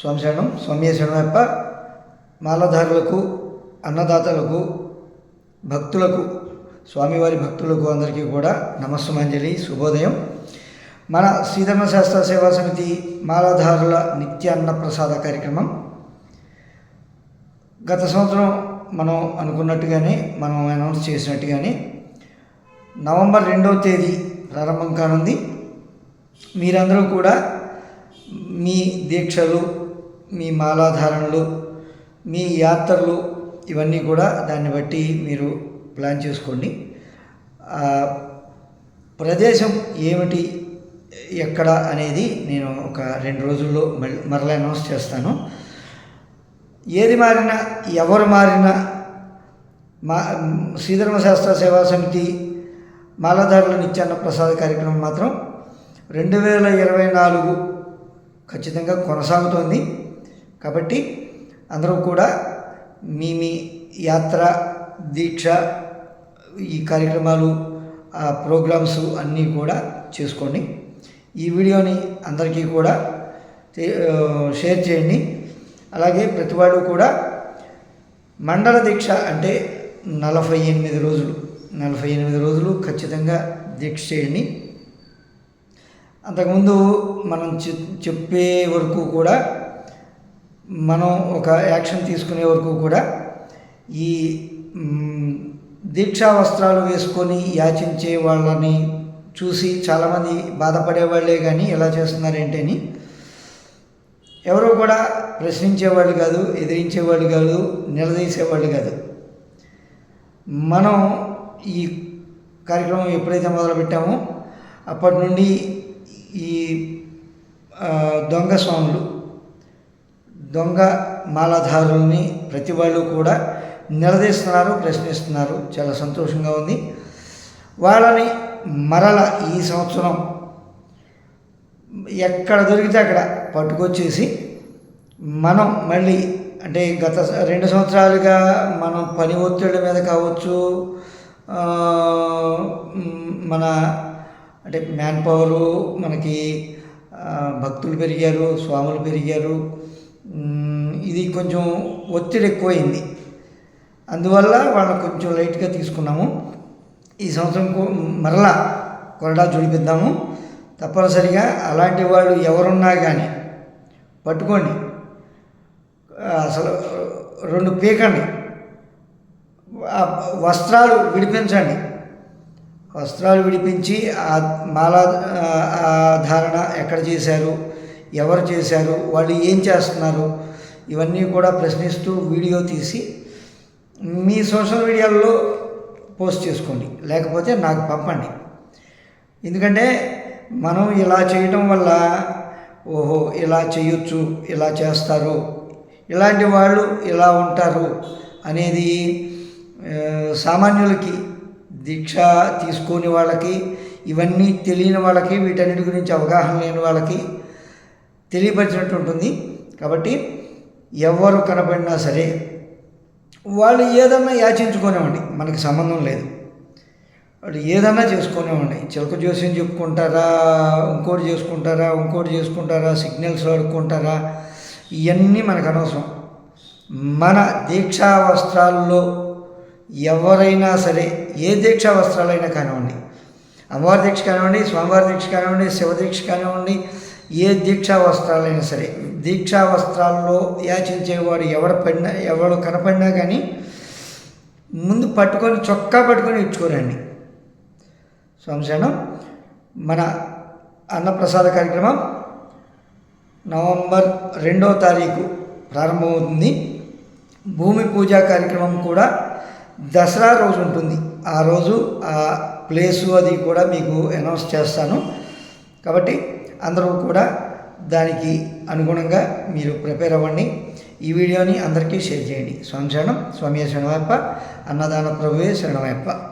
స్వామి శరణం స్వామి శరణమప్ప మాలధారులకు అన్నదాతలకు భక్తులకు స్వామివారి భక్తులకు అందరికీ కూడా నమస్సుమంజలి శుభోదయం. మన శ్రీధర్మ శాస్త్ర సేవా సమితి మాలాధారుల నిత్య అన్న ప్రసాద కార్యక్రమం. గత సంవత్సరం మనం అనుకున్నట్టుగానే మనం అనౌన్స్ చేసినట్టుగానే నవంబర్ రెండవ తేదీ ప్రారంభం కానుంది. మీరందరూ కూడా మీ దీక్షలు మీ మాలాధారణలు మీ యాత్రలు ఇవన్నీ కూడా దాన్ని బట్టి మీరు ప్లాన్ చేసుకోండి. ప్రదేశం ఏమిటి ఎక్కడ అనేది నేను ఒక రెండు రోజుల్లో మళ్ళీ మరలా అనౌన్స్ చేస్తాను. ఏది మారినా ఎవరు మారినా మా శ్రీధర్మ శాస్త్ర సేవా సమితి మాలధారుల నిత్యాన్న ప్రసాద కార్యక్రమం మాత్రం రెండు వేల ఇరవై నాలుగు ఖచ్చితంగా కొనసాగుతోంది. కాబట్టి అందరూ కూడా మీ మీ యాత్ర దీక్ష ఈ కార్యక్రమాలు ఆ ప్రోగ్రామ్స్ అన్నీ కూడా చేసుకోండి. ఈ వీడియోని అందరికీ కూడా షేర్ చేయండి. అలాగే ప్రతివాడు కూడా మండల దీక్ష అంటే నలభై ఎనిమిది రోజులు నలభై ఎనిమిది రోజులు ఖచ్చితంగా దీక్ష చేయండి. అంతకుముందు మనం చె- చెప్పే వరకు కూడా మనం ఒక యాక్షన్ తీసుకునే వరకు కూడా ఈ దీక్షా వస్త్రాలు వేసుకొని యాచించే వాళ్ళని చూసి చాలామంది బాధపడే వాళ్ళే కానీ ఎలా చేస్తున్నారు ఏంటని ఎవరో కూడా ప్రశ్నించేవాళ్ళు కాదు ఎదిరించేవాళ్ళు కాదు నిలదీసేవాళ్ళు కాదు. మనం ఈ కార్యక్రమం ఎప్పుడైతే మొదలుపెట్టామో అప్పటి నుండి ఈ దొంగ స్వాములు దొంగ మాలాధారుల్ని ప్రతి వాళ్ళు కూడా నిలదీస్తున్నారు ప్రశ్నిస్తున్నారు. చాలా సంతోషంగా ఉంది. వాళ్ళని మరల ఈ సంవత్సరం ఎక్కడ దొరికితే అక్కడ పట్టుకొచ్చేసి మనం మళ్ళీ అంటే గత రెండు సంవత్సరాలుగా మనం పని ఒత్తిడి మీద కావచ్చు మన అంటే మ్యాన్ పవరు మనకి భక్తులు పెరిగారు స్వాములు పెరిగారు. ఇది కొంచెం ఒత్తిడి ఎక్కువైంది. అందువల్ల వాళ్ళని కొంచెం లైట్గా తీసుకున్నాము. ఈ సంవత్సరం మరలా కొరడా చూడిపిద్దాము తప్పనిసరిగా అలాంటి వాళ్ళు ఎవరున్నా కానీ పట్టుకోండి. అసలు రెండు పీకండి. వస్త్రాలు విడిపించండి. వస్త్రాలు విడిపించి ఆ ధారణ ఎక్కడ చేశారు? ఎవరు చేశారు వాళ్ళు ఏం చేస్తున్నారు ఇవన్నీ కూడా ప్రశ్నిస్తూ వీడియో తీసి మీ సోషల్ మీడియాలో పోస్ట్ చేసుకోండి లేకపోతే నాకు పంపండి. ఎందుకంటే మనం ఇలా చేయటం వల్ల ఓహో ఇలా చేయొచ్చు ఇలా చేస్తారు ఇలాంటి వాళ్ళు ఇలా ఉంటారు అనేది సామాన్యులకి దీక్ష తీసుకోని వాళ్ళకి ఇవన్నీ తెలియని వాళ్ళకి వీటన్నిటి గురించి అవగాహన లేని వాళ్ళకి తెలియపరిచినట్టు ఉంటుంది. కాబట్టి ఎవరు కనపడినా సరే వాళ్ళు ఏదన్నా యాచించుకునేవండి మనకి సంబంధం లేదు. వాళ్ళు ఏదన్నా చేసుకునేవ్వండి చిలక జోస్యం చెప్పుకుంటారా ఇంకోటి చేసుకుంటారా ఇంకోటి చేసుకుంటారా సిగ్నల్స్ అడుక్కుంటారా ఇవన్నీ మనకు అనవసరం. మన దీక్షా వస్త్రాల్లో ఎవరైనా సరే ఏ దీక్షా వస్త్రాలైనా కానివ్వండి. అమ్మవారి దీక్ష కానివ్వండి స్వామివారి దీక్ష కానివ్వండి శివ దీక్ష కానివ్వండి ఏ దీక్షా వస్త్రాలైనా సరే దీక్షా వస్త్రాల్లో యాచించేవాడు ఎవడు పడినా ఎవడు కనపడినా కానీ ముందు పట్టుకొని చొక్కా పట్టుకొని ఇచ్చుకోరండి. సంశయనం మన అన్నప్రసాద కార్యక్రమం నవంబర్ రెండవ తారీఖు ప్రారంభమవుతుంది. భూమి పూజ కార్యక్రమం కూడా దసరా రోజు ఉంటుంది. ఆ రోజు ఆ ప్లేసు అది కూడా మీకు అనౌన్స్ చేస్తాను. కాబట్టి అందరూ కూడా దానికి అనుగుణంగా మీరు ప్రిపేర్ అవ్వండి. ఈ వీడియోని అందరికీ షేర్ చేయండి. స్వామి శరణం స్వామి శరణమయ్యప్ప అన్నదాన ప్రభువే శరణమయ్యప్ప.